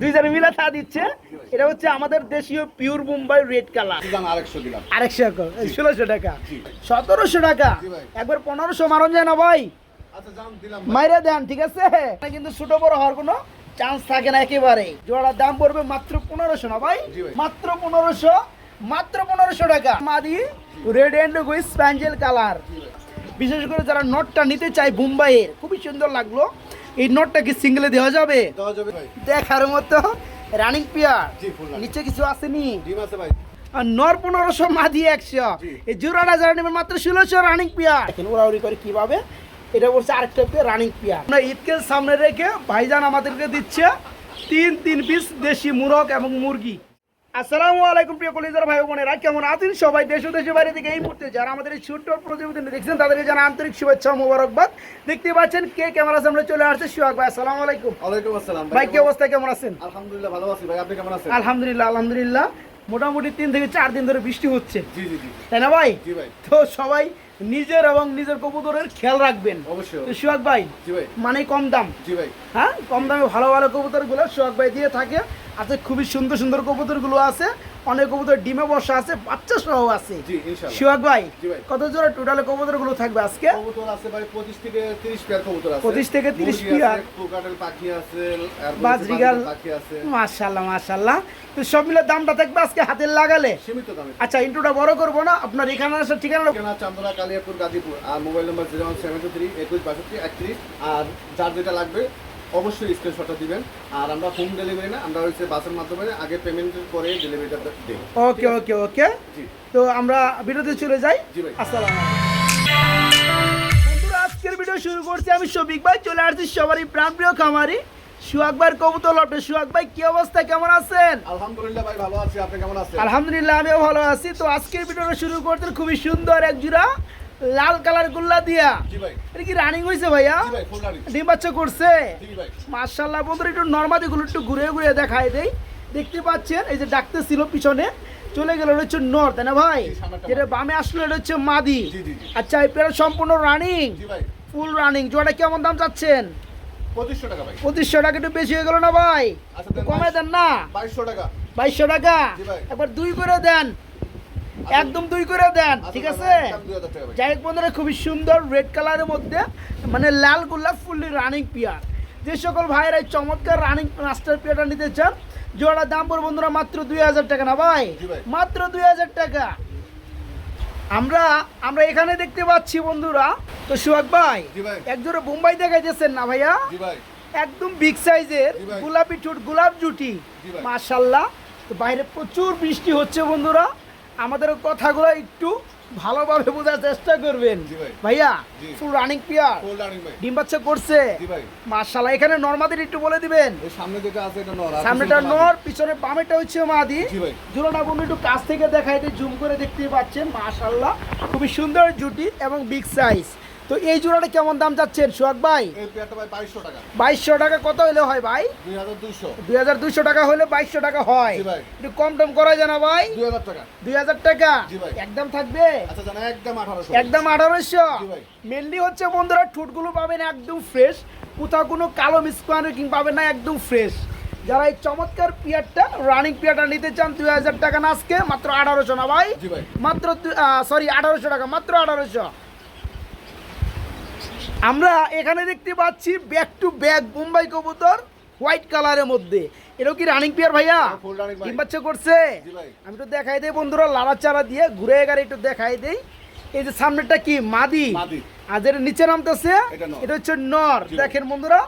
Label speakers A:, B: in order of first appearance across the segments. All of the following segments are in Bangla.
A: দুইজনে মিলে তা দিচ্ছে। এটা হচ্ছে আমাদের দেশীয় পিওর মুম্বাই রেড কালার
B: আরেকশো দিলাম
A: আরেকশো ষোলোশো টাকা। সতেরোশো টাকা। একবার পনেরোশো মারণ যায় না ভাই?
B: আচ্ছা
A: মাইরে দেন ঠিক আছে? কিন্তু ছোট বড় হওয়ার কোনো চান্স থাকে না একেবারে। জোড়ার দাম পড়বে মাত্র পনেরোশো না ভাই?
B: ভাই।
A: মাত্র পনেরোশো। মাত্র পনেরোশো টাকা। মাদি red and with spangle colour বিশেষ করে যারা নটটা নিতে চায় মুম্বাইয়ের খুবই সুন্দর লাগল। এই নটটা কি সিঙ্গেলে দেওয়া যাবে?
B: দেওয়া যাবে
A: দেখার মতো রানিং পিয়ার। নিচে কিছু আসেনি? আর নর পনেরোশো মাদি একশো।
B: জি।
A: এই জোড়াটা যারা নেবেন মাত্র ষোলোশো রানিং পিয়ার ওরাউরি করে কীভাবে? এটা বলছে আরেকটা রানিং পিয়ার আমরা ঈদকে সামনে রেখে ভাইজান আমাদেরকে দিচ্ছে তিন তিন পিস দেশি মুরগ এবং মুরগি। আসসালামু আলাইকুম প্রিয় কলিজার ভাই বোনেরা কেমন আছেন সবাই? দেশ দেশের বাইরে থেকে এই মুহূর্তে যারা আমাদের এই ছোট্ট প্রতিবেদন দেখছেন তাদেরকে জানা আন্তরিক শুভেচ্ছা ও মোবারকবাদ। দেখতে পাচ্ছেন কে ক্যামেরা সামনে চলে আসছে সোহাগ ভাই আসসালামু আলাইকুম।
B: ওয়ালাইকুম আসসালাম
A: ভাই কি অবস্থা কেমন আছেন?
B: আলহামদুলিল্লাহ ভালো আছি ভাই আপনি কেমন আছেন?
A: আলহামদুলিল্লাহ আলহামদুলিল্লাহ। মোটামুটি তিন থেকে চার দিন ধরে বৃষ্টি হচ্ছে।
B: জি জি জি।
A: তাই না ভাই?
B: জি ভাই।
A: তো সবাই নিজের এবং নিজের কবুতরের খেয়াল রাখবেন।
B: অবশ্যই।
A: সোহাগ ভাই
B: জি ভাই।
A: মানে কম দাম।
B: জি ভাই।
A: হ্যাঁ কম দামে ভালো ভালো কবুতরগুলো সোহাগ ভাই দিয়ে থাকে। আছে খুবই সুন্দর সুন্দর কবুতরগুলো আছে অনেক কবুতর ডিমে বসা আছে বাচ্চা সহ আছে। সোহাগ ভাই। কত জোড়া টোটালে কবুতরগুলো থাকবে আজকে?
B: কবুতর আছে ভাই 25 থেকে 30 পেয়ার কবুতর আছে।
A: 25 থেকে 30
B: মুরগি
A: পেয়ার।
B: কোকাটেল পাখি আছে
A: বাজরিগাল।
B: পাখি আছে।
A: মাশাল্লাহ মাশাল্লাহ। তো সব মিলে দামটা থাকবে আজকে হাতের লাগালে?
B: সীমিত দামে।
A: আচ্ছা ইন্টুটা বড় করব না আপনার এখানে আসার ঠিকানা?
B: ঠিকানা চান্দনা কালিয়াপুর গাজীপুর। আর mobile number zero one seven two three একুশ বাষট্টি একত্রিশ। আর যার যেটা লাগবে অবশ্যই স্ক্রিনশটটা দিবেন। আর আমরা হোম ডেলিভারি না আমরা হচ্ছে বাসের মাধ্যমে আগে পেমেন্ট করে ডেলিভারিটা দিই।
A: ওকে ওকে ওকে তো আমরা ভিডিওতে চলে যাই। আসসালামু বন্ধুরা আজকের ভিডিও শুরু করছি আমি শফিক ভাই। চলে আসছি সবারই প্রাণপ্রিয় খামারি সুহাগ ভাইয়ের কবুতর লটে। সুহাগ ভাই কি অবস্থা? কেমন আছেন?
B: আলহামদুলিল্লাহ ভাই ভালো আছি। আপনি কেমন আছেন?
A: আলহামদুলিল্লাহ আমিও ভালো আছি। তো আজকের ভিডিওটা শুরু করতে খুবই সুন্দর এক জোড়া লাল কালার গুল্লা দিয়া। এটা কি রানিং হয়েছে ভাইয়া? ডিম বাচ্চা করছে? মার্শাল্লাহ বন্ধুরা একটু নর্মাদি গুলো একটু ঘুরে ঘুরে দেখায় দেই। দেখতে পাচ্ছেন এই যে ডাকতে ছিল পিছনে চলে গেল এটা হচ্ছে নর তাই না ভাই? যেটা বামে আসলো এটা হচ্ছে মাদি। আচ্ছা এই পেয়ারা সম্পূর্ণ রানিং ফুল রানিং জোড়া কেমন দাম চাচ্ছেন?
B: পঁচিশশো টাকা ভাই।
A: পঁচিশশো টাকা একটু বেশি হয়ে গেল না ভাই?
B: আচ্ছা,
A: কমে দেন না?
B: বাইশশো টাকা।
A: বাইশশো টাকা? একবার দুই করে দেন। একদম দুই করে দেন
B: আচ্ছা,
A: ঠিক আছে?
B: একদম 2000 টাকা ভাই।
A: যাই হোক বন্ধুরা খুবই সুন্দর রেড কালারের মধ্যে মানে লাল গোলাপ ফুললি রানিং পিয়ার যে সকল ভাইয়েরা এই চমৎকার রানিং মাস্টার পিয়ারটা নিতে চান জোড়ার দাম পড়বে বন্ধুরা মাত্র দুই হাজার টাকা না ভাই? মাত্র দুই হাজার টাকা। আমরা আমরা এখানে দেখতে পাচ্ছি বন্ধুরা তো সুহাগ ভাই
B: জি ভাই।
A: এক জোড়া বোম্বাই দেখাইতেছেন না ভাইয়া? একদম বিগ সাইজের গোলাপি ঠোঁট গোলাপ জুটি। মাশাল্লাহ তো বাইরে প্রচুর বৃষ্টি হচ্ছে বন্ধুরা। আমাদের কথাগুলো একটু ভালোভাবে বোঝার চেষ্টা করবেন। ভাইয়া। ফুল রানিং পিয়ার ডিম বাচ্চা করছে। মার্শাল এখানে নর্মাদের একটু বলে দিবেন।
B: সামনে যেটা আছে এটা নর
A: সামনেটা নর পিছনে বামেটা হচ্ছে মাদি।
B: জুলনা
A: জোড়াটা বন্ধু একটু কাছ থেকে দেখাই দিয়ে জুম করে দেখতে পাচ্ছেন। মাশাল্লাহ খুবই সুন্দর জুটি এবং বিগ সাইজ তো এই জোড়াটা কেমন দাম যাচ্ছেন সোহাগ ভাই?
B: বাইশশো টাকা।
A: কত হলে হয় ভাই?
B: দুই হাজার দুইশো।
A: টাকা হলে বাইশশো টাকা হয়।
B: ভাই।
A: একটু কম টম করা যায় না ভাই।
B: দুই হাজার টাকা।
A: একদম থাকবে?
B: আচ্ছা একদম আঠারোশো।
A: মেনলি হচ্ছে বন্ধুরা ঠোঁটগুলো পাবেন একদম ফ্রেশ কোথাও কোনো কালো মিসকানো কিং পাবেন না একদম ফ্রেশ যারা এই চমৎকার পিয়ারটা রানিং পিয়ারটা নিতে চান দুই হাজার টাকা না আজকে মাত্র আঠারোশো না ভাই। মাত্র সরি আঠারোশো টাকা মাত্র আঠারোশো। আমরা এখানে দেখতে পাচ্ছি ব্যাক টু ব্যাক বোম্বাই কবুতর হোয়াইট কালারের মধ্যে। এটাও কি রানিং পিয়ার ভাইয়া? ডিম বাচ্চা করছে? আমি একটু দেখাই দেই বন্ধুরা লাড়া চারা দিয়ে ঘুরে গাড়ি একটু দেখাই দেই। এই যে সামনেটা কি? মাদি।
B: মাদি।
A: আর যেটা নিচে নামতেছে
B: এটা
A: হচ্ছে নর। দেখেন বন্ধুরা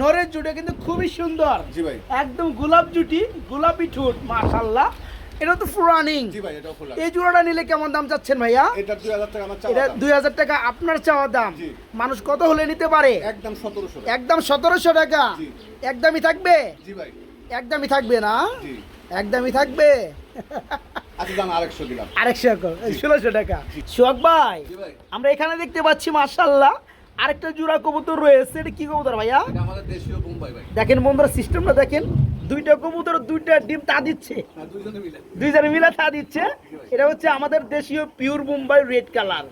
A: নরের জুটে কিন্তু খুবই সুন্দর। একদম গোলাপ জুটি গোলাপি ঠোঁট মাশাল্লাহ এটা তো
B: ফুল রানি
A: এই জোড়াটা নিলে কেমন দাম চাচ্ছেন ভাইয়া?
B: এটা দুই হাজার টাকা
A: আপনার চাওয়া দাম। মানুষ কত হলে নিতে পারে?
B: একদম সতেরোশো
A: একদম সতেরোশো টাকা। একদমই থাকবে? একদমই থাকবে না? একদমই থাকবে?
B: আচ্ছা আরেকশো
A: ষোলোশো টাকা। সোহাগ ভাই আমরা এখানে দেখতে পাচ্ছি মার্শাল্লাহ আরেকটা জোড়া কবুতর রয়েছে। এটা কি কবুতর ভাইয়া? দেখেন বন্ধুরা সিস্টেমটা দেখেন। দুইটা কবুতর দুইটা ডিম তা দিচ্ছে।
B: হ্যাঁ দুইজনে মিলে।
A: তা দিচ্ছে। এটা হচ্ছে আমাদের দেশীয় পিওর মুম্বাই রেড কালার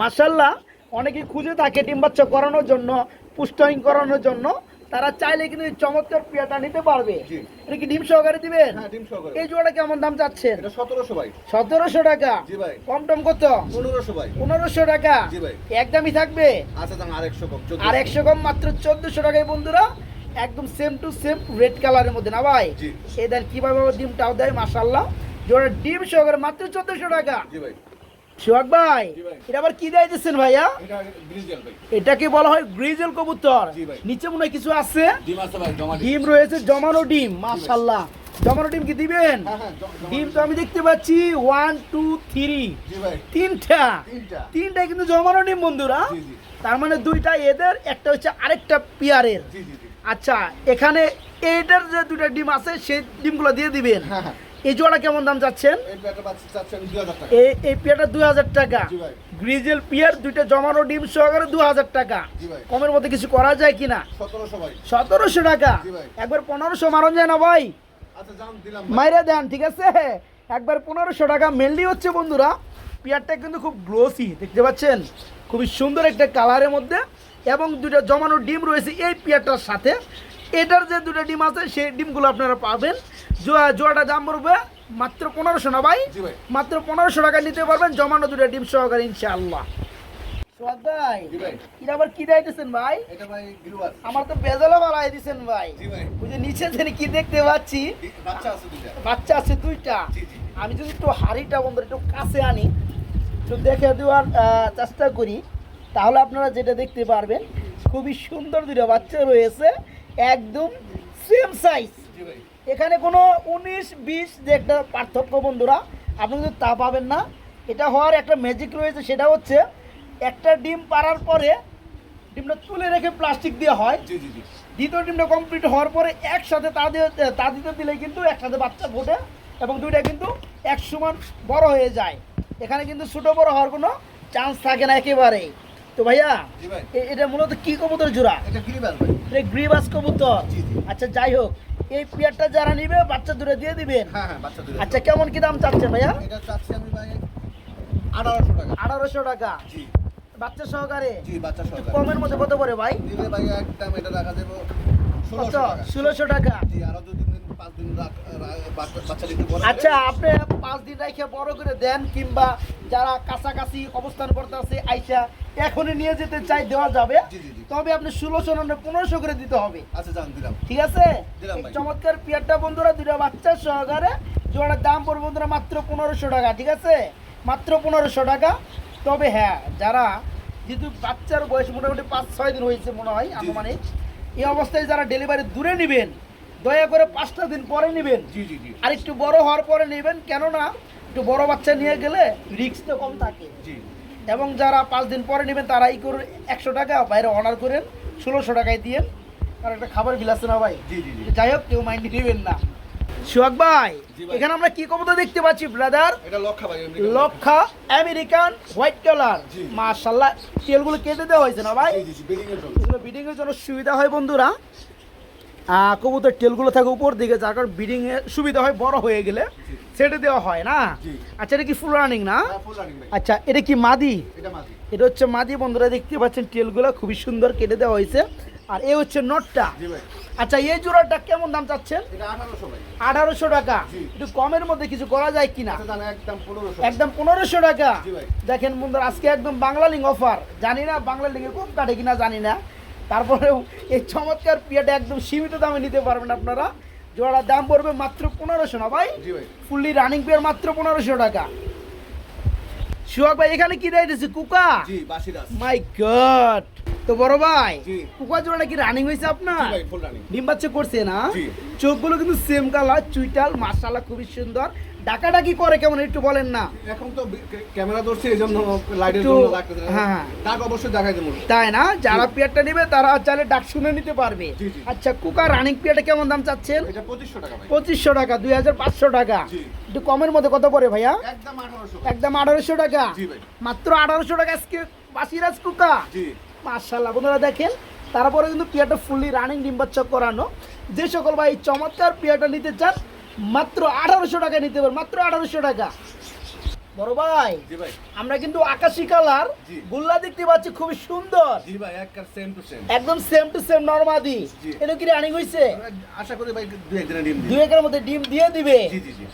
A: মার্শাল্লাহ অনেকে খুঁজে থাকে ডিম বাচ্চা করানোর জন্য পুস্টাইং করানোর জন্য। তারা চাইলে কিন্তু চমৎকার পেয়াটা নিতে পারবে। এটা কি ডিম সহকারে দিবেন?
B: হ্যাঁ
A: এই জোড়াটা কেমন দাম চাচ্ছেন
B: এটা সতেরোশো ভাই।
A: সতেরোশো টাকা।
B: জি ভাই।
A: কম টম কত?
B: পনেরোশো ভাই।
A: পনেরোশো টাকা।
B: জি ভাই।
A: একদমই থাকবে?
B: আচ্ছা
A: আর একশো কম মাত্র চোদ্দশো টাকায় বন্ধুরা। একদম সেম টু সেম রেড কালারের মধ্যে না ভাই। এই দেন কীভাবে ডিমটাও দেয় মাসাল্লাহ জোড়া ডিম সহকারে মাত্র চোদ্দশো টাকা। সোহাগ ভাই এটা আবার কি দেয় দিচ্ছেন ভাইয়া? এটাকে বলা হয় গ্রিজেল কবুতর। নিচে মনে হয় কিছু আছে?
B: ডিম
A: রয়েছে জমানো ডিম মাশাল্লাহ জমানো ডিম কি দিবেন?
B: হ্যাঁ হ্যাঁ
A: ডিম তো আমি দেখতে পাচ্ছি। ওয়ান টু থ্রি তিনটা।
B: তিনটা।
A: কিন্তু জমানো ডিম বন্ধুরা। তার মানে দুইটা এদের একটা হচ্ছে আরেকটা পিয়ারের। আচ্ছা এখানে এইটার যে দুইটা ডিম আছে সেই ডিমগুলো দিয়ে দিবেন।
B: হ্যাঁ হ্যাঁ।
A: এই জোড়া কেমন দাম চাচ্ছেন?
B: এই প্যাটা দুই হাজার টাকা।
A: এই এই পিয়ারটা দুই হাজার টাকা।
B: জি ভাই।
A: গ্রিজেল পিয়ার দুইটা জমানো ডিম সহকারে দু হাজার টাকা।
B: জি ভাই।
A: কমের মধ্যে কিছু করা যায় কিনা?
B: সতেরোশো
A: টাকা।
B: জি ভাই।
A: একবার পনেরোশো মারণ যায় না ভাই?
B: আচ্ছা ভাই।
A: মাইরে দেন ঠিক আছে? একবার পনেরোশো টাকা। মেনলি হচ্ছে বন্ধুরা পিয়ারটা কিন্তু খুব গ্লোসি দেখতে পাচ্ছেন? খুবই সুন্দর একটা কালারের মধ্যে এবং দুটো জমানো ডিম রয়েছে এই পেয়ারটার সাথে। এটার যে দুটো ডিম আছে সেই ডিমগুলো আপনারা পাবেন। জোয়া জোয়াটা দাম পড়বে মাত্র পনেরোশো না ভাই? মাত্র পনেরোশো টাকা নিতে পারবেন জমানো দুটো ডিম সহকারে ইনশাআল্লাহ। ভাই
B: ভাই।
A: এটা আবার কি দিতেছেন ভাই?
B: ভাই
A: আমার তো বেজালা বাড়াই দিছেন ভাই। নিচে কি দেখতে পাচ্ছি?
B: বাচ্চা আছে দুইটা।
A: আমি যদি একটু হাড়িটা বন্ধু একটু কাছে আনি একটু দেখে দেওয়ার চেষ্টা করি। তাহলে আপনারা যেটা দেখতে পারবেন খুবই সুন্দর দুটো বাচ্চা রয়েছে একদম সেম সাইজ এখানে কোনো উনিশ বিশ যে একটা পার্থক্য বন্ধুরা আপনি কিন্তু তা পাবেন না। এটা হওয়ার একটা ম্যাজিক রয়েছে সেটা হচ্ছে একটা ডিম পাড়ার পরে ডিমটা তুলে রেখে প্লাস্টিক দিয়ে হয়। দ্বিতীয় ডিমটা কমপ্লিট হওয়ার পরে একসাথে তা দিয়ে তা দিতে দিলে কিন্তু একসাথে বাচ্চা ফোটে এবং দুইটা কিন্তু এক সমান বড় হয়ে যায়। এখানে কিন্তু ছোটো বড় হওয়ার কোনো চান্স থাকে না একেবারেই। তো ভাইয়া এটা মূলত কি কবুতর জোড়া?
B: এটা
A: গ্রিবাস কবুতর। আচ্ছা যাই হোক এই পেয়ারটা যারা নিবে বাচ্চা দূরে দিয়ে দিবেন?
B: হ্যাঁ হ্যাঁ
A: আচ্ছা কেমন কি দাম চাচ্ছেন ভাইয়া?
B: এটা চাচ্ছি আমি ভাই আঠারোশো টাকা।
A: আঠারোশো টাকা? বাচ্চা সহকারে?
B: জি বাচ্চা সহকারে।
A: কমের মধ্যে কত পড়ে ভাই?
B: একদম এটা রাখা
A: কত?
B: ষোলোশো টাকা? জি আরও দু পাঁচ দিন রাখ- রা- বাচ্চা- বাচ্চা দিতে বড়
A: আচ্ছা আপনি পাঁচ দিন রেখে বড় করে দেন কিংবা যারা কাছাকাছি অবস্থান করতে আছে আইসা এখনই নিয়ে যেতে চাই দেওয়া যাবে। তবে আপনি ষোলোশো না পনেরোশো করে দিতে হবে।
B: আচ্ছা জান দিলাম।
A: ঠিক আছে। চমৎকার পিয়ারটা বন্ধুরা দুটো বাচ্চা সহকারে। জোড়ার দাম পড়বে বন্ধুরা মাত্র পনেরোশো টাকা ঠিক আছে? মাত্র পনেরোশো টাকা। তবে হ্যাঁ যারা যেহেতু বাচ্চার বয়স মোটামুটি পাঁচ ছয় দিন হয়েছে মনে হয় আনুমানিক এই অবস্থায় যারা ডেলিভারি দূরে নেবেন দয়া করে পাঁচটা দিন পরে নেবেন। আর একটু বড় হওয়ার পরে নেবেন কেননা একটু বড় বাচ্চা নিয়ে গেলে রিস্ক তো কম থাকে।
B: জি।
A: এবং যারা পাঁচ দিন পরে নেবেন তারা এই করুন একশো টাকা বাইরে অর্ডার করেন ষোলোশো টাকায় দিয়ে। আর একটা খাবার বিল আছে না ভাই? যাই হোক কেউ মাইন্ড নেবেন না। সোহাগ ভাই। এখানে আমরা কি কবুতর দেখতে পাচ্ছি ব্রাদার
B: লক্ষা আমেরিকান
A: হোয়াইট কালার
B: জি।
A: মাশাল্লাহ তেলগুলো কেটে দেওয়া হয়েছে না ভাই?
B: বেডিং এর জন্য।
A: এগুলো বিডিং এর জন্য সুবিধা হয় বন্ধুরা। কবুতর টেলগুলো থাকে উপর দিকে যার কারণে বিডিং এর সুবিধা হয় বড় হয়ে গেলে। সেটা দেওয়া হয় না? আচ্ছা এটা কি ফুল রানিং না?
B: হ্যাঁ
A: আচ্ছা এটা কি মাদি?
B: এটা
A: হচ্ছে মাদি বন্ধুরা দেখতে পাচ্ছেন টেলগুলো খুবই সুন্দর কেটে দেওয়া হয়েছে। আর এ হচ্ছে নটটা আচ্ছা এই জোড়াটা কেমন দাম চাচ্ছেন?
B: আঠারোশো
A: টাকা। একটু কমের মধ্যে কিছু করা যায় কিনা?
B: আচ্ছা একদম পনেরোশো।
A: টাকা। দেখেন বন্ধুরা আজকে একদম বাংলা লিঙ্ক অফার জানি না বাংলা লিঙ্কে কম কাটে কিনা জানি না। তারপরেও এই চমৎকার পিয়াটা একদম সীমিত দামে নিতে পারবেন আপনারা। জোড়ার দাম পড়বে মাত্র পনেরোশো না ভাই? ফুললি রানিং পেয়ার মাত্র পনেরোশো টাকা। সুহাগ ভাই এখানে কি দিয়েছে কুকা? মাই গড তো বড় ভাই কুকা জোড়াটা কি রানিং হয়েছে আপনার? ডিম বাচ্চা করছে না। চোখগুলো কিন্তু সেম কালার চুইটাল মাশাআল্লাহ খুবই সুন্দর। ডাকাডাকি করে কেমন একটু বলেন না।
B: এখন তো ক্যামেরা ধরছি এই জন্য লাইটের জন্য লাগতে
A: হ্যাঁ।
B: ডাক অবশ্যই দেখাই দেবো।
A: তাই না? যারা পেয়ারটা নেবে তারা চাইলে ডাক শুনে নিতে পারবে। আচ্ছা কুকার রানিং পেয়ারটা কেমন দাম চাচ্ছেন?
B: এটা পঁচিশশো টাকা ভাই।
A: পঁচিশশো টাকা দুই হাজার পাঁচশো টাকা।
B: জি।
A: একটু কমের মধ্যে কত পড়ে ভাইয়া?
B: একদম আঠারোশো।
A: একদম আঠারোশো টাকা।
B: জি ভাই।
A: মাত্র আঠারোশো টাকা আজকে বাসিরাজ কুকা
B: জি।
A: মার্শাল্লাহ বন্ধুরা দেখেন তারপরে কিন্তু পিয়াটা ফুললি রানিং ডিম বাচ্চা করানো। যে সকল ভাই চমৎকার পিয়াটা নিতে চান মাত্র আঠারোশো টাকা নিতে পারেন মাত্র আঠারোশো টাকা। বড় ভাই আমরা কিন্তু আকাশি কালার গুল্লা দেখতে পাচ্ছি খুবই সুন্দর।
B: জি ভাই সেম টু সেম
A: একদম সেম টু সেম নরমাদি এটা কি রানিং
B: আশা করি ভাই দুই একদিনে ডিম
A: দুই একের মধ্যে ডিম দিয়ে দিবে।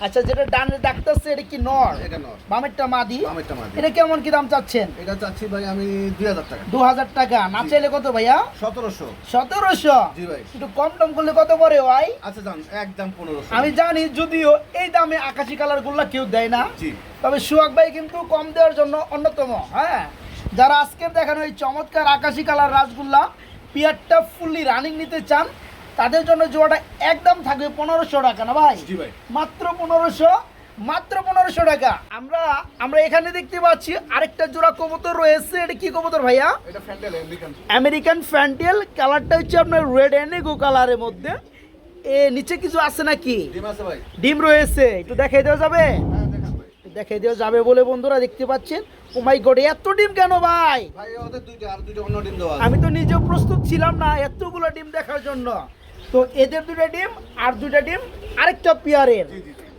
A: আচ্ছা যেটা ডানে ডাকতেছে এটা কি নর?
B: এটা নর।
A: বামেরটা মাদি।
B: বামেরটা মাদি।
A: এটা কেমন কি দাম চাচ্ছেন?
B: এটা চাচ্ছি ভাই আমি দুই হাজার টাকা।
A: দু হাজার টাকা। না চাইলে কত ভাইয়া?
B: সতেরোশো।
A: সতেরোশো?
B: জি ভাই।
A: একটু কম টম করলে কত পরে ভাই?
B: আচ্ছা যান একদম পনেরোশো।
A: আমি জানি যদিও এই দামে আকাশি কালারগুলা কেউ দেয় না।
B: জি।
A: তবে সুহাগ ভাই কিন্তু কম দেওয়ার জন্য অন্যতম হ্যাঁ? যারা আজকের দেখানো এই চমৎকার আকাশি কালার রাসগুল্লা পিয়ারটা ফুললি রানিং নিতে চান তাদের জন্য জোড়াটা একদম থাকবে পনেরোশো টাকা না ভাই? মাত্র পনেরোশো মাত্র পনেরোশো টাকা। আমরা আমরা এখানে দেখতে পাচ্ছি আরেকটা জোড়া কবুতর রয়েছে। এটা কি কবুতর ভাইয়া?
B: আমেরিকান
A: ফ্যান্টেল কালারটা হচ্ছে আপনার রেড এন্ডিগো কালারের মধ্যে। এ নিচে কিছু আছে নাকি?
B: ডিম
A: ডিম রয়েছে একটু দেখাই দেওয়া যাবে? দেখাই দেওয়া যাবে বলে বন্ধুরা দেখতে পাচ্ছেন। ও মাই গড এত ডিম কেন ভাই?
B: ভাই ওদের দুইটা অন্য ডিম দেওয়া
A: আমি তো নিজেও প্রস্তুত ছিলাম না এতগুলো ডিম দেখার জন্য। তো এদের দুটা ডিম আর দুটা ডিম আরেকটা পেয়ারের।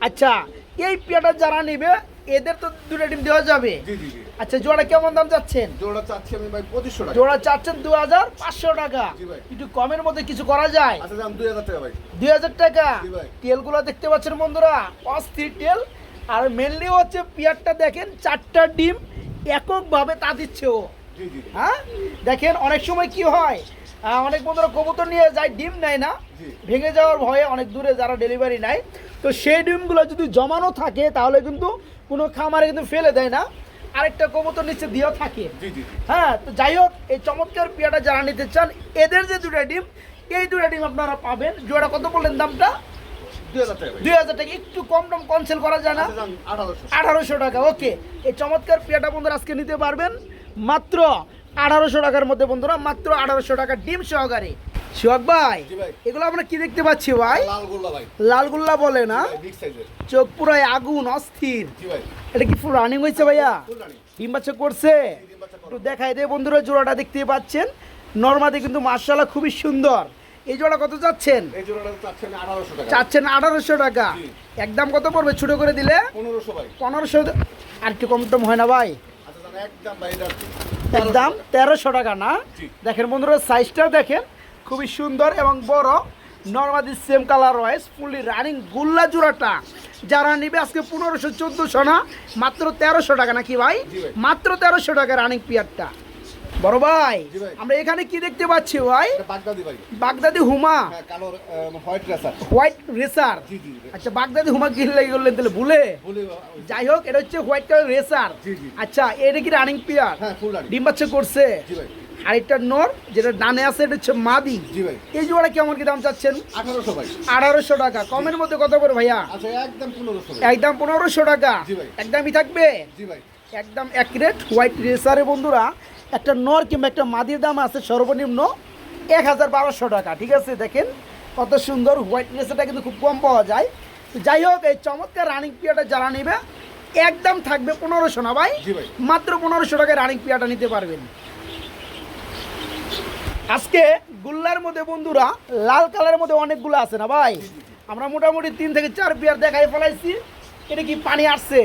A: আচ্ছা এই পেয়ারটা যারা নেবে এদের তো দুটা ডিম দেওয়া যাবে? আচ্ছা জোড়া কেমন দাম যাচ্ছেন
B: জোড়া চাচ্ছি আমি ভাই পঁচিশশো টাকা।
A: জোড়া চাচ্ছেন দু হাজার পাঁচশো টাকা।
B: ভাই।
A: একটু কমের মধ্যে কিছু করা যায়?
B: আচ্ছা দাম দুই হাজার টাকা ভাই।
A: দুই হাজার টাকা?
B: জি ভাই।
A: তেলগুলো দেখতে পাচ্ছেন বন্ধুরা অস্থির তেল। আর মেনলি হচ্ছে পেয়ারটা দেখেন চারটা ডিম এককভাবে তা দিচ্ছে ও। হ্যাঁ? দেখেন অনেক সময় কি হয় অনেক বন্ধুরা কবুতর নিয়ে যায় ডিম নেয় না। ভেঙে যাওয়ার ভয়ে অনেক দূরে যারা ডেলিভারি নেয়। তো সেই ডিমগুলো যদি জমানো থাকে তাহলে কিন্তু কোনো খামারে কিন্তু ফেলে দেয় না। আরেকটা কবুতর নিচে দিয়েও থাকে। হ্যাঁ তো যাই হোক এই চমৎকার পেয়াটা যারা নিতে চান এদের যে দুটা ডিম এই দুটা ডিম আপনারা পাবেন। জোড়া কত বললেন দামটা?
B: দুই হাজার টাকা
A: একটু কম টম কনসেল করা যায় না?
B: আচ্ছা আঠারোশো।
A: টাকা ওকে। এই চমৎকার পেয়াটা বন্ধুরা আজকে নিতে পারবেন। মাত্র আঠারোশো টাকার মধ্যে বন্ধুরা মাত্র আঠারোশো টাকা ডিম সহকারে। সোহাগ ভাই এগুলো আমরা কি দেখতে পাচ্ছি ভাই?
B: লাল গোল্লা ভাই।
A: লালগুল্লা বলে না? চোখ পুরাই আগুন অস্থির। এটা কি ফুল রানিং হয়েছে ভাইয়া? ডিম বাচ্চা করছে? একটু দেখাই দে বন্ধুরা জোড়াটা দেখতে পাচ্ছেন। নর্মাদি কিন্তু মার্শাল্লাহ খুবই সুন্দর। এই জোড়া কত
B: চাচ্ছেন?
A: চাচ্ছেন আঠারোশো টাকা। একদম কত পড়বে? ছোট করে দিলে?
B: পনেরোশো
A: আর একটু কম টম হয় না ভাই।
B: আচ্ছা দাম একদম
A: তেরোশো টাকা না? দেখেন বন্ধুরা সাইজটা দেখেন। খুবই সুন্দর এবং বড়। নর্মাদি সেম কালার রয়েস ফুললি রানিং গুল্লা জোড়াটা। যারা নিবে আজকে পনেরোশো চোদ্দোশো না মাত্র তেরোশো টাকা নাকি ভাই?
B: ভাই।
A: মাত্র তেরোশো টাকা রানিং পিয়ারটা বড় ভাই আমরা এখানে কি দেখতে পাচ্ছি ভাই?
B: বাগদাদি ভাই।
A: বাগদাদি হুমা।
B: হ্যাঁ কালো হোয়াইট রেসার।
A: হোয়াইট আচ্ছা বাগদাদি হুমা গিলে করলেন তাহলে ভুলে? যাই হোক এটা হচ্ছে হোয়াইট কালার রেসার। আচ্ছা এটা কি রানিং পিয়ার
B: হ্যাঁ রানি
A: ডিম বাচ্চা করছে।
B: জি
A: আরেকটা নর যেটা ডানে আছে এটা হচ্ছে মাদি। এই জোড়া কেমন কি দাম চাচ্ছেন?
B: আঠারোশো ভাই।
A: আঠারোশো টাকা। কমের মধ্যে কত করে ভাইয়া?
B: আচ্ছা একদম পনেরোশো
A: একদম পনেরোশো টাকা। একদমই থাকবে? একদম এক রেট হোয়াইট রেসারে বন্ধুরা। একটা নর কিংবা একটা মাদির দাম আছে সর্বনিম্ন এক হাজার বারোশো টাকা ঠিক আছে? দেখেন কত সুন্দর হোয়াইট রেসারটা কিন্তু খুব কম পাওয়া যায়। তো যাই হোক এই চমৎকার রানিং পিয়াটা যারা নেবে একদম থাকবে পনেরোশো না ভাই? মাত্র পনেরোশো টাকায় রানিং পিয়াটা নিতে পারবেন। আজকে গুল্লার মধ্যে বন্ধুরা লাল কালারের মধ্যে অনেকগুলো আছে না ভাই? আমরা মোটামুটি তিন থেকে চার পেয়ার দেখাই ফেলাইছি। এটা কি পানি আসছে?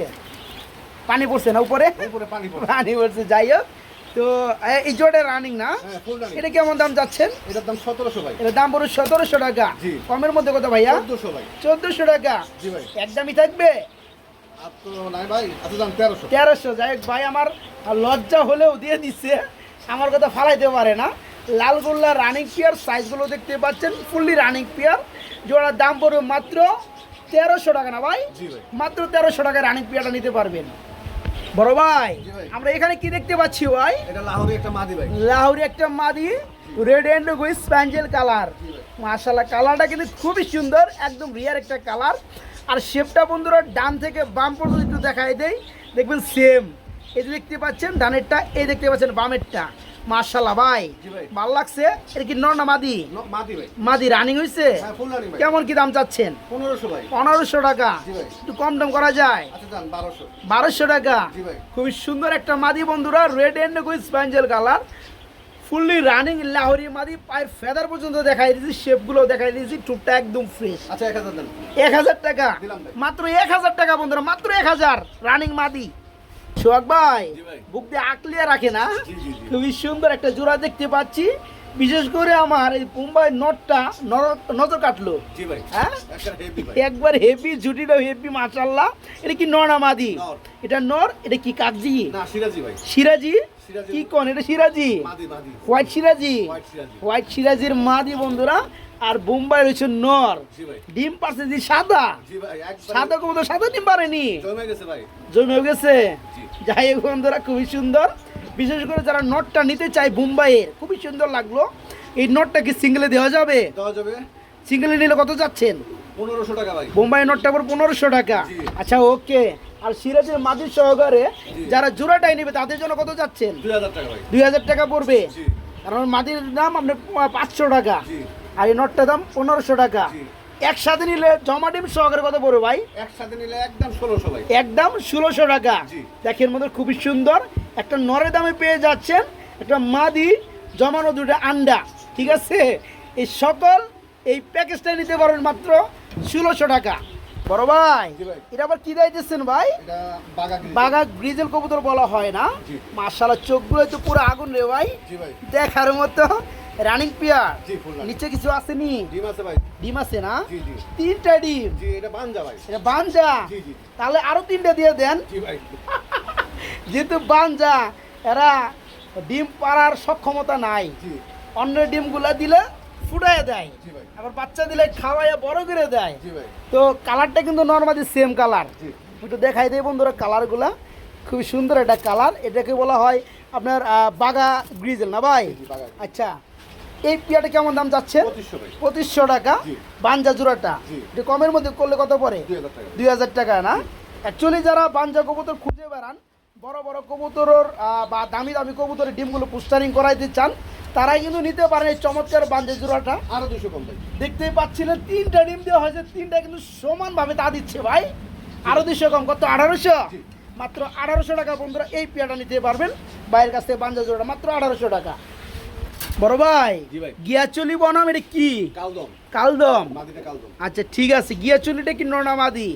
A: পানি পড়ছে না উপরে?
B: উপরে পানি
A: পানি পড়ছে যাই হোক। তো এই জোটে রানিং না?
B: হ্যাঁ
A: এটা কেমন দাম যাচ্ছেন?
B: এটার দাম সতেরোশো ভাই।
A: এটা দাম পড়বে সতেরোশো টাকা। কমের মধ্যে কত ভাইয়া?
B: চোদ্দশো ভাই।
A: চোদ্দশো টাকা।
B: জি ভাই।
A: একদমই থাকবে?
B: তেরোশো।
A: যাই ভাই আমার লজ্জা হলেও দিয়ে দিচ্ছে। আমার কথা ফালাইতে পারে না। লালগোল্লা রানিং পিয়ার সাইজগুলো দেখতে পাচ্ছেন ফুললি রানিং পিয়ার জোড়ার দাম পড়বে মাত্র তেরোশো টাকা না ভাই? মাত্র তেরোশো টাকা রানিং পিয়ারটা নিতে পারবেন। বড় ভাই আমরা এখানে কি দেখতে পাচ্ছি ভাই?
B: এটা লাহোরি একটা মাদি ভাই।
A: লাহোরি একটা মাদি red and with spangle colour. মাশাল্লাহ কালারটা কিন্তু খুবই সুন্দর একদম রিয়ার একটা কালার আর শেপটা বন্ধুরা ডান থেকে বাম পর্যন্ত একটু দেখাই দেই। দেখবেন সেম এই যে দেখতে পাচ্ছেন ডানেরটা এই দেখতে পাচ্ছেন বামেরটা। মাশাল্লাহ ভাই। ভালো লাগছে? এটা কি নর না মাদি?
B: মাদি ভাই।
A: মাদি রানিং হয়েছে
B: হ্যাঁ
A: কেমন কি দাম চাচ্ছেন?
B: পনেরোশো ভাই।
A: টাকা। একটু কম দাম করা যায়?
B: আচ্ছা দাম বারোশো।
A: টাকা। খুবই সুন্দর একটা মাদি বন্ধুরা red and with spangle colour fully running Lahori মাদি পায়ের ফেদার পর্যন্ত দেখাই দিয়েছি শেপগুলো দেখাই দিয়েছি টুকটা একদম ফ্রেশ
B: আচ্ছা এক হাজার দেন।
A: এক হাজার টাকা। মাত্র এক হাজার টাকা বন্ধুরা মাত্র এক হাজার। রানিং মাদি। সোহাগ ভাই বুক দিয়ে আকলিয়া রাখে না। খুবই সুন্দর একটা জোড়া দেখতে পাচ্ছি। বিশেষ করে আমার এই মুম্বাই নটটা নজর কাটলো। হ্যাঁ? একবার হেভি জুটিটা হেভি মাশাল্লাহ এটা কি নর মাদি?
B: নর।
A: এটা নর এটা কি কাকজি?
B: সিরাজি।
A: কি কোন? এটা সিরাজি? হোয়াইট সিরাজি।
B: হোয়াইট
A: সিরাজির মাদি বন্ধুরা। আর বোম্বাই রয়েছে নর। ডিম পাশে যে সাদা। সাদা কবুতর সাদা ডিম পারেনি।
B: জমে গেছে
A: যাই হোক বন্ধুরা খুবই সুন্দর। বিশেষ করে যারা নটটা নিতে চায় বোম্বাইয়ের খুবই সুন্দর লাগল। এই নটটা কি সিঙ্গেলে দেওয়া যাবে?
B: দেওয়া যাবে।
A: সিঙ্গেলে নিলে কত যাচ্ছেন?
B: পনেরোশো টাকা ভাই।
A: বোম্বাই নটটা পর পনেরোশো টাকা। আচ্ছা ওকে। আর সিরাজের মাঝির সহকারে যারা জোড়াটাই নেবে তাদের জন্য কত যাচ্ছেন?
B: দুই হাজার টাকা
A: পড়বে। কারণ মাটির দাম আপনার পাঁচশো টাকা। আর এই নটটার দাম পনেরোশো টাকা। একসাথে নিলে জমা ডিম সহকারে কত পড়বে ভাই?
B: একসাথে নিলে একদম ষোলোশো ভাই।
A: একদম ষোলোশো টাকা। দেখেন মধ্যে খুবই সুন্দর। একটা নরের দামে পেয়ে যাচ্ছেন একটা মাদি জমানো দুটো আন্ডা ঠিক আছে? এই সকল এই প্যাকেজটা নিতে পারেন মাত্র ষোলোশো টাকা। বড় ভাই এটা আবার কি দিতেছেন ভাই?
B: বাগা
A: গ্রিজেল কবুতর বলা হয় না।
B: জি।
A: মার্শাল্লাহ চোখগুলো তো পুরো আগুন রে ভাই। দেখার মতো রানিং পিয়ার
B: জি ফুল রানিং।
A: নিচে কিছু আসেনি?
B: ডিম আছে ভাই।
A: ডিম আছে না?
B: জি জি।
A: তিনটা ডিম।
B: জি এটা বাঞ্জা ভাই।
A: এটা বাঞ্জা?
B: জি জি
A: তাহলে আরও তিনটা দিয়ে দেন।
B: জি ভাই।
A: যেহেতু বাঞ্জা এরা ডিম পাড়ার সক্ষমতা নাই।
B: জি।
A: অন্য ডিমগুলা দিলে ফুটাই দেয়।
B: জি ভাই।
A: আবার বাচ্চা দিলে খাওয়াইয়া বড় করে দেয়।
B: জি ভাই।
A: তো কালারটা কিন্তু নর্মালি সেম কালার।
B: জি।
A: একটু দেখাই দেয় বন্ধুরা কালারগুলা। খুবই সুন্দর একটা কালার। এটাকে বলা হয় আপনার বাগা গ্রিজেল না ভাই? আচ্ছা। এই পিয়াটা কেমন দাম যাচ্ছে?
B: পঁচিশশো
A: টাকা। বাঞ্জা জোড়াটা? এটা কমের মধ্যে করলে কত পড়ে?
B: দুই হাজার টাকা।
A: না? অ্যাকচুয়ালি যারা বাঞ্জা কবুতর খুঁজে বেড়ান বড় বড় কবুতরের বা দামি দামি কবুতরের ডিমগুলো পুস্টারিং করাইতে চান তারাই কিন্তু নিতে পারেন এই চমৎকার বাঞ্জা জোড়াটা।
B: আরও দুশো কম
A: দেখতেই পাচ্ছিলেন তিনটা ডিম দেওয়া হয়েছে তিনটা কিন্তু সমানভাবে তা দিচ্ছে ভাই। আরও দুশো কম কত? আঠারোশো? মাত্র আঠারোশো টাকা বন্ধুরা এই পেয়াটা নিতে পারবেন। বাইরের কাছ থেকে বাঞ্জা জোড়া মাত্র আঠারোশো টাকা। বড় ভাই। গিয়াচলি বনাম এটা কি?
B: কালদম।
A: কালদম? আচ্ছা ঠিক আছে গিয়াচলিটা কি নর না মাদি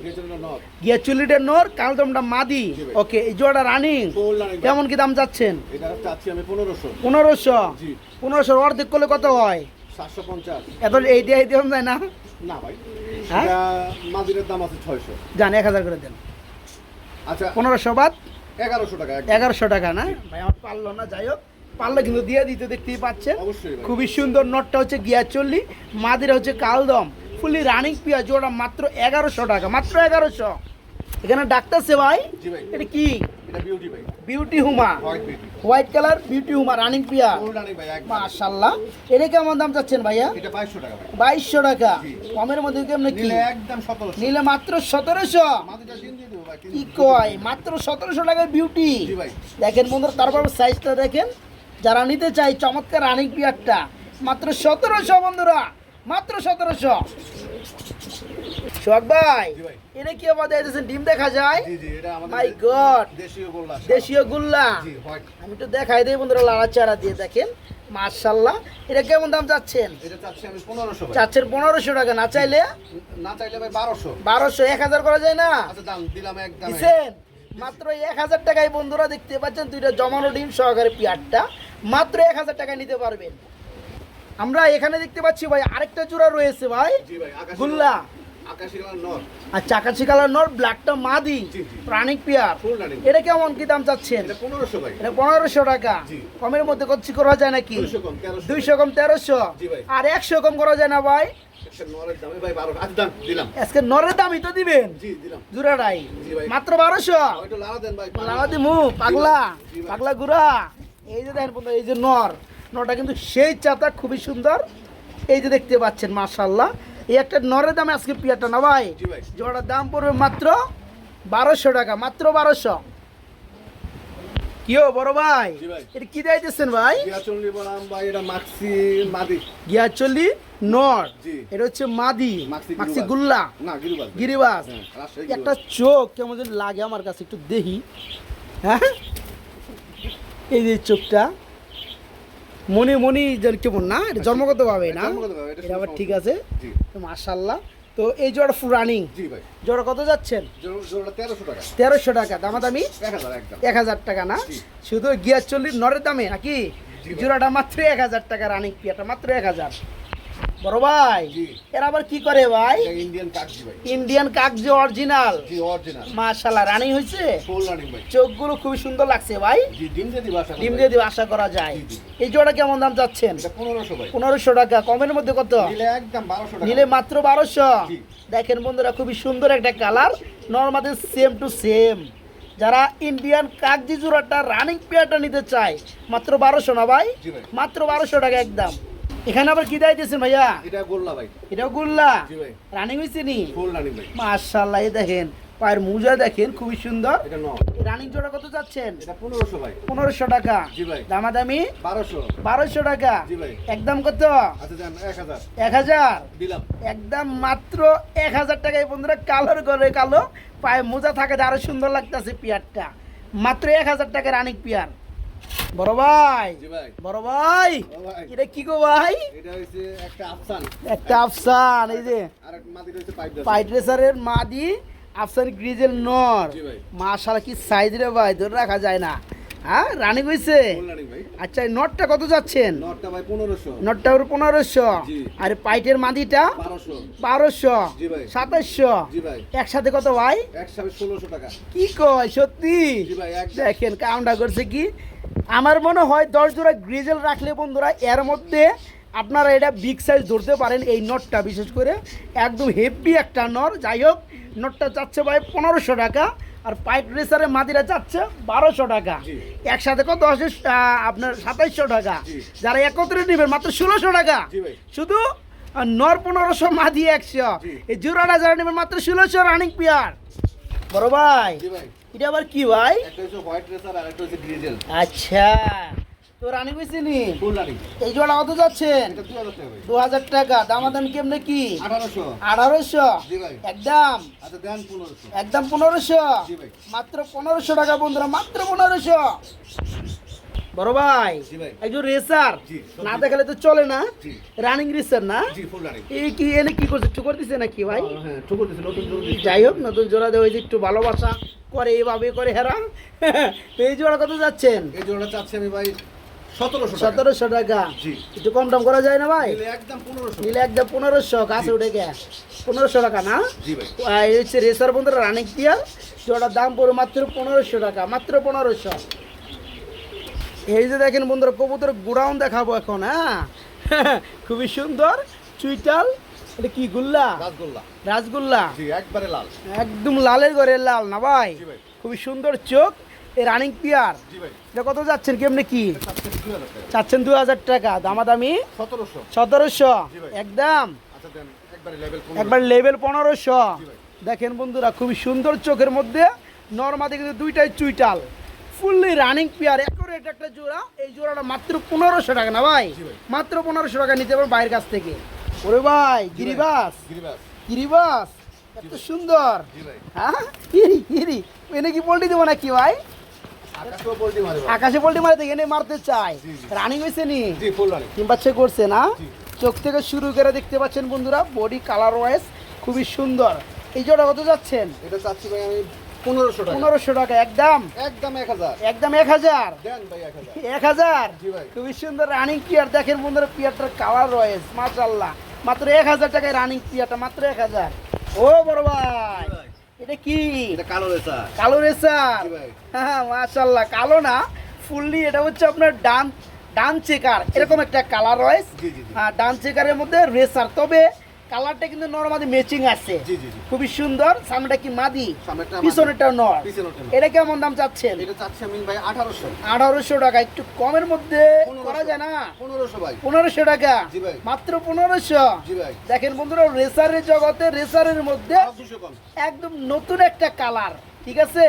A: গিয়াচলিটা নর। কালদমটা মাদি? ওকে এই জোড়াটা রানিং। কেমন কি দাম চাচ্ছেন?
B: আমি পনেরোশো।
A: পনেরোশো? অর্ধেক করলে কত হয়? এত এইটা যায় না?
B: না ভাই।
A: হ্যাঁ?
B: মাদিরের দাম আছে ছয়শো।
A: যান এক হাজার করে দেন।
B: আচ্ছা।
A: পনেরোশো বাদ?
B: এগারোশো টাকা
A: এগারোশো টাকা না? ভাই আমার পারল না যাই হোক। পারলে কিন্তু দিয়ে দিতে দেখতেই পাচ্ছেন। খুবই সুন্দর নটটা হচ্ছে গিয়াচল্লি মাদিরা হচ্ছে কালদম। ফুলি রানিং পিয়া জোড়া মাত্র এগারোশো টাকা মাত্র এগারোশো। এখানে ডাক্তার ভাই
B: ভাই।
A: এটা কি?
B: বিউটি
A: হুমা।
B: হোয়াইট
A: কালার বিউটি হুমা রানিং পিয়া মাশাল্লাহ এটা কেমন দাম চাচ্ছেন ভাইয়া?
B: বাইশশো টাকা।
A: কমের মধ্যে কেমন কি?
B: নিলে
A: মাত্র সতেরোশো। কি কয়? মাত্র সতেরোশো টাকার বিউটি দেখেন বন্ধুরা তারপর সাইজটা দেখেন। যারা নিতে চাই চমৎকার রানিং পিয়ারটা মাত্র সতেরোশো বন্ধুরা মাত্র সতেরোশো। ভাই এটা কি ডিম দেখা যায়? মাই গড
B: দেশীয় গুল্লা
A: আমি একটু দেখাই দিই বন্ধুরা লাড়া চারা দিয়ে দেখেন। মার্শাল্লাহ এটা কেমন দাম চাচ্ছেন? চাচ্ছেন পনেরোশো টাকা না চাইলে?
B: না চাইলে ভাই বারোশো।
A: বারোশো এক হাজার করা যায় না?
B: আচ্ছা দিলাম
A: মাত্র এক হাজার টাকায় বন্ধুরা দেখতে পাচ্ছেন দুইটা জমানো ডিম সহকারে পিয়ারটা মাত্র এক হাজার টাকা নিতে পারবেন। আমরা এখানে দেখতে পাচ্ছি ভাই আরেকটা জোড়া রয়েছে ভাই।
B: আকাশি
A: গুল্লা।
B: কালার নর।
A: আর চাকাচি কালার নর ব্ল্যাকটা মাদি
B: জি, জি।
A: প্রাণিক পিয়ার। এটা কেমন কি দাম চাচ্ছেন?
B: এটা পনেরোশো ভাই।
A: এটা পনেরোশো টাকা। কমের মধ্যে করছি করা যায় নাকি?
B: দুইশো কম তেরোশো।
A: আর একশো কম করা যায় না ভাই?
B: আচ্ছা
A: আজকে নরের দামই তো দিবেন। মাত্র বারোশো। পাগলা। পাগলা গুড়া। এই যে দেখেন বন্ধু এই যে নর নটা কিন্তু সেই চাতা খুবই সুন্দর। এই যে দেখতে পাচ্ছেন মাশাল্লাহ এই একটা নরের দামে আজকে পিয়াটা না ভাই?
B: জি ভাই।
A: জোড়াটার দাম পড়বে মাত্র বারোশো টাকা মাত্র বারোশো। কিও বড় ভাই? এটা কি দিতেছেন ভাই?
B: গিয়াচন্ডি বনাম ভাই এটা মাক্সি মাদি।
A: গিয়াচল্লি নর। এটা হচ্ছে মাদি
B: মাক্সি
A: গুল্লা।
B: না
A: গিরিবাস
B: হ্যাঁ,
A: একটা চোখ কেমন লাগে আমার কাছে একটু দেখি। হ্যাঁ? এই যে চোখটা মনে মনে যেন কেমন না এটা জন্মগত ভাবে না
B: জন্মগতভাবে, এটা
A: আবার ঠিক আছে।
B: জি।
A: মাশাল্লাহ তো এই জোড়া ফুল রানিং
B: জি ভাই।
A: জোড়া কত যাচ্ছেন?
B: তেরোশো টাকা।
A: দামা দামি
B: এক হাজার
A: টাকা না? শুধু গিয়ার চল্লিশ নরের দামে নাকি? জোড়াটা মাত্র এক হাজার টাকা রানিং পিয়াটা মাত্র এক হাজার। বড় ভাই। এরা আবার কি করে ভাই?
B: ইন্ডিয়ান কাকজি ভাই।
A: ইন্ডিয়ান কাকজি অরিজিনাল
B: জি অরিজিনাল
A: মাশাল্লাহ রানিং হয়েছে
B: ফুল রানিং ভাই।
A: চোখগুলো খুবই সুন্দর লাগছে ভাই।
B: জি ডিম দিয়ে দিবা আশা
A: ডিম দিয়ে দিবে আশা করা যায়। এই জোড়া কেমন দাম চাচ্ছেন?
B: পনেরোশো ভাই।
A: টাকা। কমের মধ্যে কত?
B: নিলে একদম বারোশো টাকা।
A: নিলে মাত্র বারোশো। দেখেন বন্ধুরা খুবই সুন্দর একটা কালার। নর্মাদের সেম টু সেম যারা ইন্ডিয়ান কাগজি জোড়াটা রানিং পেয়ারটা নিতে চায় মাত্র বারোশো না ভাই। মাত্র বারোশো টাকা একদম। এখানে আবার কি দিয়েছেন ভাইয়া?
B: এটা গোল্লা ভাই।
A: এটাও গুল্লা?
B: জি ভাই।
A: রানিং হয়েছে নি?
B: ফুল রানিং ভাই।
A: মার্শাল্লাহ এই দেখেন পায়ের মোজা দেখেন খুবই সুন্দর। রানিং জোড়া কত যাচ্ছেন
B: এটা পনেরোশো ভাই।
A: পনেরোশো টাকা।
B: জি ভাই।
A: দামাদামি?
B: বারোশো।
A: বারোশো টাকা।
B: জি ভাই।
A: একদম কত?
B: আচ্ছা এক হাজার। দিলাম।
A: একদম মাত্র এক হাজার টাকায় বন্ধুরা কালোর করে কালো। পায়ে মোজা থাকে আরও সুন্দর লাগতেছে পিয়ারটা। মাত্র এক হাজার টাকা রানিক পিয়ার। বড় ভাই বড় ভাই এটা কি গো ভাই?
B: এটা একটা আফসান।
A: একটা আফসান এই যে।
B: আর পাইপ
A: রেসারের মাদি আফসান গ্রিজেল নর। মাশাআল্লাহ কি সাইজ রে ভাই ধরে রাখা যায় না। হ্যাঁ রানিং আচ্ছা নটটা কত যাচ্ছেন?
B: নটটা ভাই পনেরোশো।
A: নটটা ওর। আর পাইটের মাদিটা?
B: বারোশো।
A: বারোশো।
B: জি ভাই।
A: সাতাশশো।
B: জি ভাই।
A: একসাথে কত ভাই?
B: একসাথে ষোলোশো টাকা।
A: কি কয় সত্যি? দেখেন কাউন্টা করছে কি? আমার মনে হয় দশ জোড়া গ্রিজেল রাখলে বন্ধুরা এর মধ্যে আপনারা এটা বিগ সাইজ ধরতে পারেন এই নটটা বিশেষ করে একদম হেভি একটা নর যাই হোক নটটা চাচ্ছে ভাই পনেরোশো টাকা আর পাইপ রেসারের মাদিরা চাচ্ছে বারোশো টাকা। একসাথে কত আসে আহ, আপনার সাতাইশশো টাকা। যারা একত্রে নেবেন মাত্র ষোলোশো টাকা। শুধু নর পনেরোশো মাদি একশো। এই জোড়াটা যারা নেবেন মাত্র ষোলোশো রানিং পিয়ার বড় ভাই। এটা আবার কি ভাই? আচ্ছা। তো রানিং এই জোড়া কত যাচ্ছেন?
B: হাজার টাকা
A: দু হাজার টাকা। দামাদাম কেমনে কি?
B: আঠারোশো।
A: একদম?
B: আচ্ছা
A: একদম পনেরোশো? মাত্র পনেরোশো টাকা বন্ধুরা মাত্র পনেরোশো। বড় ভাই একজন রেসার না দেখালে তো চলে না? রানিং রেসার না? এই কি এনে কি করছে? টুকর দিছে নাকি ভাই?
B: হ্যাঁ ঠুকুর
A: যাই হোক নতুন জোড়া দেওয়া হয়েছে একটু ভালোবাসা। করে এইভাবে করে হেরা তো এই জোড়া কত যাচ্ছেন
B: এই জোড়া চাচ্ছি আমি ভাই সতেরোশো টাকা।
A: একটু কম দাম করা যায় না ভাই?
B: নিলে একদম পনেরোশো।
A: নিলে একদম পনেরোশো গাছে উঠে গে। পনেরোশো টাকা না? এই হচ্ছে রেসার বন্ধুরা রানিক দিয়া জোড়ার দাম পড়ে মাত্র পনেরোশো টাকা মাত্র পনেরোশো। এই যে দেখেন বন্ধুরা কবুতর গোডাউন দেখাবো এখন হ্যাঁ? খুবই সুন্দর চুইটাল। এটা কি গুল্লা?
B: রাসগোল্লা
A: রাসগোল্লা।
B: একবারে লাল।
A: একদম লালের ঘরের লাল না ভাই? খুবই সুন্দর চোখ। এই রানিং পিয়ার এটা কত যাচ্ছেন কেমনে কি? চাচ্ছেন দু হাজার টাকা। দামাদামি?
B: সতেরোশো।
A: একদম।
B: আচ্ছা একবারে লেভেল
A: পনেরোশো। দেখেন বন্ধুরা খুবই সুন্দর চোখের মধ্যে। নর্মাদি কিন্তু দুইটাই চুইটাল। ফুললি রানিং পেয়ার অ্যাকুরেট একটা জোড়া। এই জোড়াটা মাত্র পনেরোশো টাকা না ভাই। মাত্র পনেরোশো টাকা নিতে পারবেন বাইরের কাছ থেকে। ওরে ভাই। গিরিবাস।
B: গিরিবাস।
A: গিরিবাস এত সুন্দর। হ্যাঁ? এনে কি পোল্ট্রি দেবো নাকি ভাই? আকাশে পোল্ট্রি মারতে এনে মারতে চাই। রানিং হয়েছে নি? তিন বাচ্চা করছে না? চোখ থেকে শুরু করে দেখতে পাচ্ছেন বন্ধুরা বডি কালার ওয়াইজ খুবই সুন্দর। এই জোড়া কত যাচ্ছেন?
B: এটা চাচ্ছি ভাই আমি পনেরোশো টাকা।
A: পনেরোশো টাকা একদম?
B: একদম এক হাজার।
A: একদম এক হাজার?
B: এক হাজার।
A: খুবই সুন্দর রানিং পিয়ার। দেখেন বন্ধুরা পিয়ারটার কালার রয়েছে মাশাল্লাহ মাত্র এক হাজার টাকায় রানিং পিয়ারটা মাত্র এক হাজার ও বড় ভাই। এটা কি
B: এটা কালো রেসার
A: কালো রেসার। হ্যাঁ মাশাল্লাহ কালো না ফুললি এটা হচ্ছে আপনার ডান ডান চেকার এরকম একটা কালার রয়েছে। হ্যাঁ ডান চেকারের মধ্যে রেসার তবে কালারটা কিন্তু নর্মালি ম্যাচিং আছে।
B: জি জি জি।
A: খুবই সুন্দর সামনেটা কি মাদি? পিছনেরটা নর। এটা কেমন দাম চাচ্ছেন?
B: এটা চাচ্ছি আমি ভাই আঠারোশো।
A: আঠারোশো টাকা একটু কমের মধ্যে করা যায় না?
B: পনেরোশো ভাই।
A: পনেরোশো টাকা?
B: জি ভাই।
A: মাত্র পনেরোশো?
B: জি ভাই।
A: দেখেন বন্ধুরা রেসারের জগতে রেসারের মধ্যে একদম নতুন একটা কালার ঠিক আছে?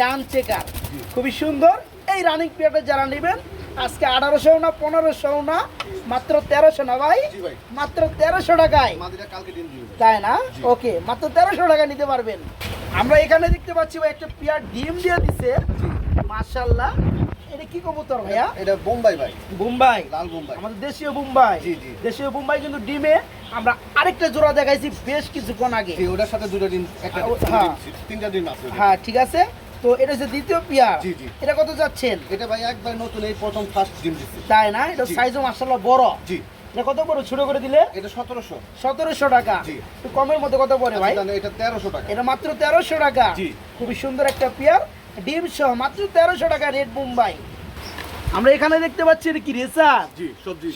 A: ডান চেকার খুবই সুন্দর। এই রানিং পিরিয়ডে যারা নেবেন আজকে আঠারোশো না পনেরোশো না মাত্র তেরোশো না ভাই? মাত্র তেরোশো টাকায়। তাই না? ওকে মাত্র তেরোশো টাকা নিতে পারবেন। আমরা এখানে দেখতে পাচ্ছি ভাই একটা পিয়ার ডিম দিয়ে দিছে। মার্শাল্লাহ এটা কি কবুতর ভাইয়া?
B: এটা বোম্বাই ভাই।
A: মুম্বাই
B: লাল বোম্বাই।
A: আমাদের দেশীয়
B: জি।
A: দেশীয় মুম্বাই কিন্তু ডিমে আমরা আরেকটা জোড়া দেখাইছি বেশ কিছুক্ষণ আগে।
B: ওটার সাথে দুটো ডিম একটা
A: হ্যাঁ।
B: তিনটা ডিম আছে।
A: হ্যাঁ ঠিক আছে। তো এটা হচ্ছে দ্বিতীয় পেয়ার।
B: জি, জি।
A: এটা কত যাচ্ছেন?
B: এটা ভাই একবার নতুন এই প্রথম ফার্স্ট ডিম দিচ্ছে
A: তাই না? এটা। সাইজও মার্শাল্লাহ বড়।
B: জি।
A: এটা কত বড় ছোট করে দিলে?
B: এটা সতেরোশো।
A: সতেরোশো টাকা। তো কমের মধ্যে কত পড়ে ভাই?
B: এটা তেরোশো টাকা।
A: এটা মাত্র তেরোশো টাকা। খুবই সুন্দর একটা পেয়ার। ডিম সহ মাত্র তেরোশো টাকা রেড মুম্বাই। আমরা এখানে দেখতে পাচ্ছি এটা কি রেসার?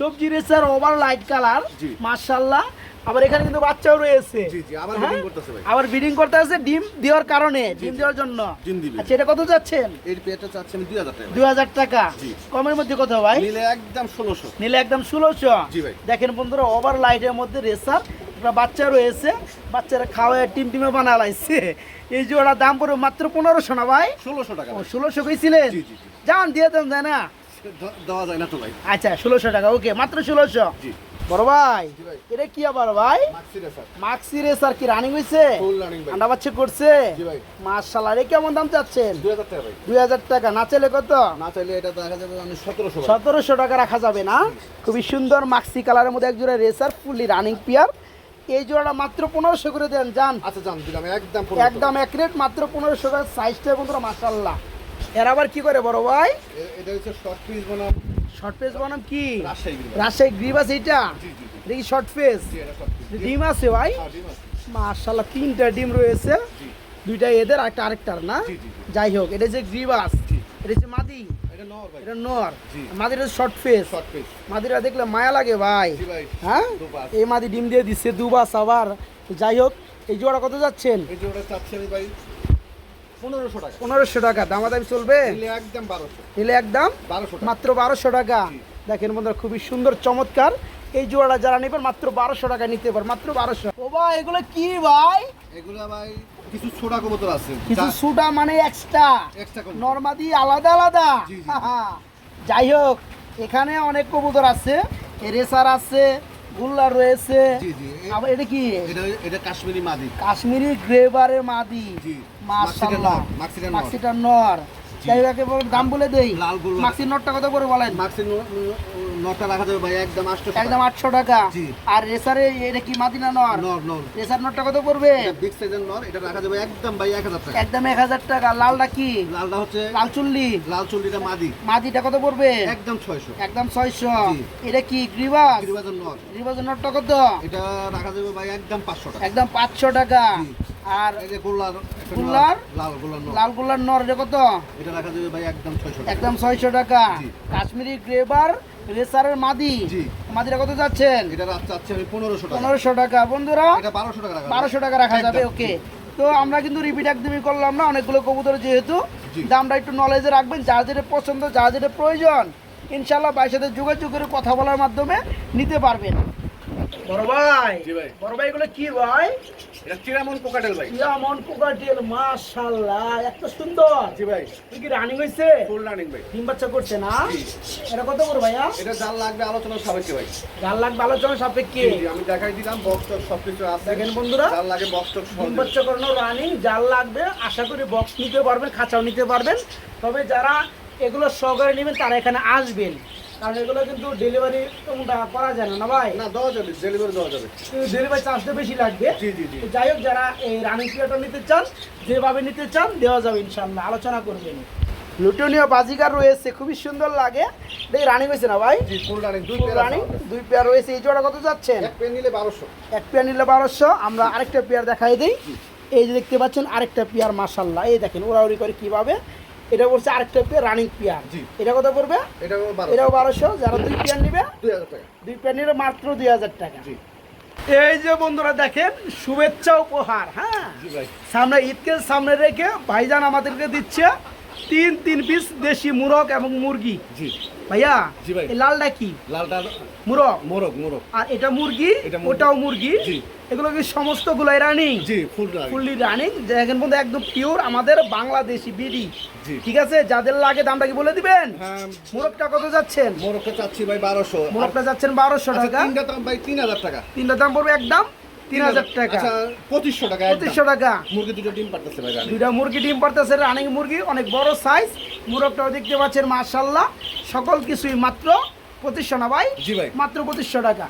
B: সবজি।
A: Racer over light colour. মার্শাল্লাহ আবার এখানে কিন্তু বাচ্চাও রয়েছে।
B: আবার
A: হ্যাঁ? ব্রিডিং করতে আছে ডিম দেওয়ার কারণে ডিম দেওয়ার জন্য। আচ্ছা এটা কত যাচ্ছেন
B: এর পেয়ারটা চাচ্ছি আমি দুই হাজার টাকা
A: দুই হাজার টাকা। কমের মধ্যে কত ভাই?
B: নিলে একদম ষোলোশো।
A: নিলে একদম ষোলোশো।
B: জি ভাই।
A: দেখেন বন্ধুরা ওভার লাইটের মধ্যে রেসার একটা বাচ্চা রয়েছে বাচ্চারা খাওয়ায় টিম টিমে বানা এই জোড়া দাম পড়বে মাত্র পনেরোশো না ভাই?
B: ষোলোশো টাকা।
A: ষোলোশো কইছিলেন?
B: জি, জি, জি।
A: যান দিয়ে দেন তাই না।
B: দেওয়া যায় না তো ভাই।
A: আচ্ছা ষোলোশো টাকা ওকে মাত্র ষোলোশো।
B: জি।
A: বড় ভাই এটা কি আবার ভাই?
B: মাক্সি
A: কি রানিং হয়েছে
B: ফুল
A: আন্ডা বাচ্চা করছে? মার্শাল্লাহ কেমন দাম চাচ্ছেন?
B: দুই হাজার টাকা
A: না চাইলে কত?
B: না চাইলে এটা দেখা যাবে সতেরোশো
A: সতেরোশো টাকা রাখা যাবে না? খুবই সুন্দর মাক্সি কালারের মধ্যে এক জোড়া রেসার ফুললি রানিং পিয়ার এই জোড়াটা মাত্র পনেরোশো করে দেন যান
B: আচ্ছা জান দিলাম একদম
A: একদম এক রেট মাত্র পনেরোশো টাকা। সাইজটা বন্ধুরা মাসাল্লাহ এর আবার কি করে বড় ভাই?
B: এটা হচ্ছে শর্ট পিস বনাম।
A: শর্ট পেস বানাম কি?
B: রাজশাহী।
A: আছে এইটা? কি শর্ট পেস। ডিম আছে ভাই?
B: হ্যাঁ,
A: মার্শাল্লাহ তিনটা ডিম রয়েছে। দুইটা এদের একটা আরেকটার না। যাই হোক এটা যে গ্রিবাস। এটা হচ্ছে মাদি।
B: এটা নর।
A: মাদির শর্ট ফেস মাদিরা দেখলে মায়া লাগে ভাই। হ্যাঁ? এই মাদি ডিম দিয়ে দিচ্ছে দুবাস আবার। যাই হোক এই জোড়া কত যাচ্ছেন?
B: এই যে ভাই। পনেরোশো টাকা।
A: পনেরোশো টাকা দামাদামি চলবে?
B: একদম বারোশো।
A: নিলে একদম?
B: বারোশো
A: মাত্র বারোশো টাকা। দেখেন বন্ধুরা খুবই সুন্দর চমৎকার। এই জোড়াটা যারা নেবেন মাত্র বারোশো টাকা নিতে পার মাত্র বারোশো ও ভাই এগুলো কি ভাই?
B: এগুলা ভাই কিছু ছোটা কবুতর আছে।
A: কিছু মানে এক্সট্রা নর্মাদি আলাদা আলাদা। যাই হোক এখানে অনেক কবুতর আছে। রেসার আছে গুল্লা রয়েছে। আবার এটা কি?
B: এটা কাশ্মীরি মাদি।
A: কাশ্মীরি গ্রেভারের মাদি। মাশাআল্লাহ। মাক্সিটার নর যাই দাম বলে দেই।
B: লাল গোল্লা।
A: মাক্সির নটটা কত করে বলেন?
B: মাক্সির নটা রাখা যাবে ভাই একদম আটশো
A: একদম আটশো টাকা। আর রেসারে এটা কি মাদিনা নর?
B: নর নর।
A: রেসার কত পড়বে?
B: এটা বিগ সাইজের নর এটা রাখা যাবে একদম ভাই এক হাজার টাকা।
A: একদম এক হাজার টাকা। লালটা কি?
B: লালটা হচ্ছে
A: লাল চুল্লি
B: লাল চল্লিটা মাদি।
A: মাদিটা কত পড়বে?
B: একদম।
A: এটা কি গ্রিবাস
B: গিরিবাজার নর।
A: গ্রিবাসের নটটা কত?
B: এটা রাখা যাবে ভাই একদম পাঁচশো টাকা।
A: একদম পাঁচশো টাকা। আর
B: এই যে গোল্লার একটা
A: গোল্লার?
B: লাল গোল্লার নর।
A: লাল গোল্লার নর এটা কত?
B: এটা রাখা যাবে ভাই একদম টাকা।
A: একদম ছয়শো টাকা। কাশ্মীরি গ্রেভার রেসারের মাদি। মাদিরা কত যাচ্ছেন?
B: এটা চাচ্ছি আমি পনেরোশো টাকা।
A: পনেরোশো টাকা। বন্ধুরা
B: এটা বারোশো টাকা রাখা যাবে।
A: বারোশো টাকা রাখা যাবে ওকে। তো আমরা কিন্তু রিপিট একদমই করলাম না অনেকগুলো কবুতর যেহেতু। দামটা একটু নলেজে রাখবেন যা যেটা পছন্দ যা যেটা প্রয়োজন ইনশাল্লাহ ভাইয়ের সাথে যোগাযোগ করে কথা বলার মাধ্যমে নিতে পারবেন। বড় ভাই
B: জি ভাই।
A: বড় ভাই এগুলো কি ভাই?
B: এটা চিরামন কোকাটেল ভাই।
A: কেমন কোকাটেল মাশাআল্লাহ এত সুন্দর।
B: জি ভাই।
A: তুই কি রানিং
B: ফুল রানিং ভাই।
A: ডিম বাচ্চা করছে না? এটা কত করে ভাইয়া?
B: এটা জাল লাগবে সাপেক্ষে ভাই।
A: চার লাখ আলোচনা সাপেক্ষে।
B: আমি দেখাই দিলাম বক্স টক সবকিছু আছে।
A: দেখেন বন্ধুরা।
B: জাল লাগে বক্স টক
A: ডিম বাচ্চা করানো রানিং জাল লাগবে আশা করি বক্স নিতে পারবেন খাঁচাও নিতে পারবেন। তবে যারা এগুলো সহকারে নেবেন তারা এখানে আসবেন। কারণ এগুলো কিন্তু ডেলিভারি করা যায় না না ভাই?
B: না দেওয়া যাবে ডেলিভারি দেওয়া যাবে।
A: ডেলিভারি চার্জটা বেশি লাগবে।
B: জি জি জি।
A: যাই হোক যারা এই রানিং প্লেয়ারটা নিতে চান যেভাবে নিতে চান দেওয়া যাবে ইনশাল্লাহ আলোচনা করবেন। লুটনীয় বাজিকার রয়েছে খুবই সুন্দর লাগে। এই রানিং হয়েছে না ভাই?
B: ফুল রানিং দুই
A: রানিং দুই পেয়ার রয়েছে। এই জোড়া কত যাচ্ছেন?
B: এক পেন নিলে বারোশো।
A: এক পেয়ার নিলে বারোশো। আমরা আরেকটা পেয়ার দেখাই দিই। এই যে দেখতে পাচ্ছেন আরেকটা পেয়ার মাসাল্লাহ এই দেখেন ওরাউরি করে কীভাবে এটা বলছে আরেকটা পেয়ার রানিং পেয়ার।
B: জি।
A: এটা কত পড়বে?
B: এটা
A: এটাও বারোশো যারা দুই পেয়ার নিবে
B: দুই হাজার
A: দুই পেয়ার নিলে মাত্র দুই হাজার টাকা।
B: জি।
A: এই যে বন্ধুরা দেখেন শুভেচ্ছা উপহার হ্যাঁ? সামনে ঈদকে সামনে রেখে ভাইজান আমাদেরকে দিচ্ছে তিন তিন পিস দেশি মুরগ এবং মুরগি।
B: জি।
A: ভাইয়া
B: জি ভাই।
A: লালটা কি?
B: লালটা
A: মুরগ?
B: মোরগ মোরগ।
A: আর এটা মুরগি
B: এটা মুরগি।
A: ওটাও মুরগি।
B: জি।
A: এগুলো কি সমস্ত গুলাই রানিং?
B: জি ফুল
A: ফুললি রানিং? দেখেন বন্ধু একদম পিওর আমাদের বাংলাদেশি বিডি। ঠিক আছে? যাদের লাগে দামটা কি বলে দিবেন?
B: হ্যাঁ।
A: মুরগটা কত যাচ্ছেন?
B: মোরগটা চাচ্ছি ভাই বারোশো।
A: মুরগটা যাচ্ছেন বারোশো
B: আচ্ছা
A: টাকা।
B: তিনটা দাম ভাই তিন হাজার টাকা।
A: তিনটা দাম পড়বে একদম তিন হাজার টাকা।
B: আচ্ছা পঁচিশশো টাকা।
A: পঁচিশশো টাকা।
B: মুরগি দুটো ডিম পারতেছে ভাই
A: মুরগি ডিম পারতেছে রানিং মুরগি অনেক বড় সাইজ মুরগটাও দেখতে পাচ্ছেন মার্শাল্লাহ সকল কিছুই মাত্র পঁচিশশো না ভাই?
B: জি ভাই।
A: মাত্র পঁচিশশো টাকা।